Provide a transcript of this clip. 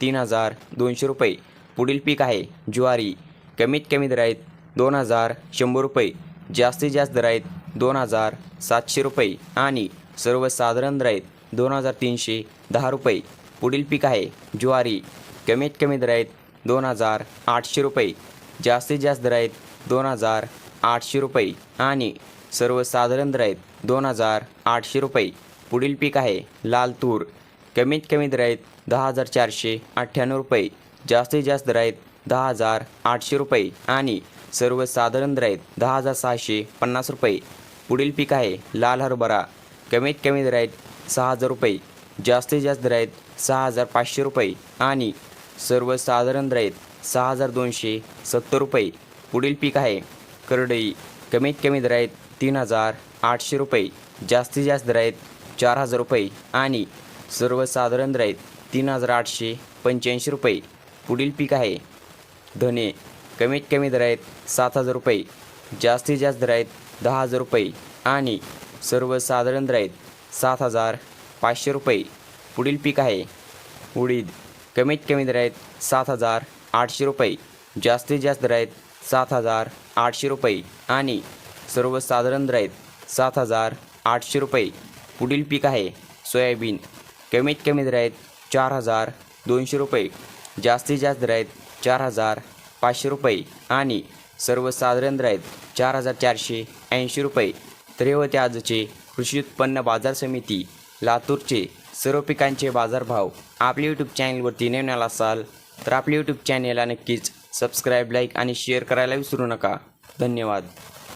तीन हजार दोनशे रुपये. पुढील पीक आहे ज्वारी. कमीत कमी दर आहेत दोन हजार शंभर रुपये. जास्तीत जास्त दर आहेत दोन हजार सातशे रुपये. आणि सर्वसाधारण दर आहेत दोन हजार तीनशे दहा रुपये. पुढील पीक आहे ज्वारी. कमीत कमी दर आहेत दोन हजार आठशे रुपये. जास्तीत जास्त दर आहेत दोन हजार आठशे रुपये. आणि सर्वसाधारण दर आहेत दोन हजार आठशे रुपये. पुढील पीक आहे लाल तूर. कमीत कमी दर आहेत दहा हजार चारशे अठ्ठ्याण्णव रुपये जास्तीत जास्त दर आहेत दहा हजार आठशे रुपये आणि सर्वसाधारण दर आहेत दहा हजार सहाशे पन्नास रुपये. पुढील पीक आहे लाल हरभरा. कमीत कमी दर आहेत सहा हजार रुपये जास्तीत जास्त दर आहेत सहा हजार पाचशे रुपये आणि सर्वसाधारण दर आहेत सहा हजार दोनशे सत्तर रुपये. पुढील पीक आहे करडई. कमीत कमी दर आहेत तीन हजार आठशे रुपये जास्तीत जास्त दर आहेत चार हजार रुपये आणि सर्वसाधारण दर आहेत तीन हजार आठशे पंच्याऐंशी रुपये. पुढील पीक आहे. धने कमीत कमी दर आहेत सात हजार रुपये. जास्तीत जास्त दर आहेत दहा हजार रुपये. आणि सर्वसाधारण दर आहेत सात हजार पाचशे रुपये. पुढील पीक आहे. उडीद कमीत कमी दर आहेत सात हजार आठशे रुपये. जास्तीत जास्त दर आहेत सात हजार आठशे रुपये. आणि सर्वसाधारण दर आहेत सात हजार आठशे रुपये. पुढील पीक आहे सोयाबीन कमीत कमी दर आहेत चार हजार दोनशे रुपये. जास्तीत जास्त दर आहेत चार हजार पाचशे रुपये. आणि सर्वसाधारण दर आहेत चार हजार चारशे ऐंशी रुपये. तर हे होते आजचे कृषी उत्पन्न बाजार समिती लातूरचे सर्व पिकांचे बाजारभाव आपल्या यूट्यूब चॅनलवरती नवीन असाल तर आपल्या यूट्यूब चॅनेलला नक्कीच सबस्क्राईब लाईक आणि शेअर करायला विसरू नका. धन्यवाद.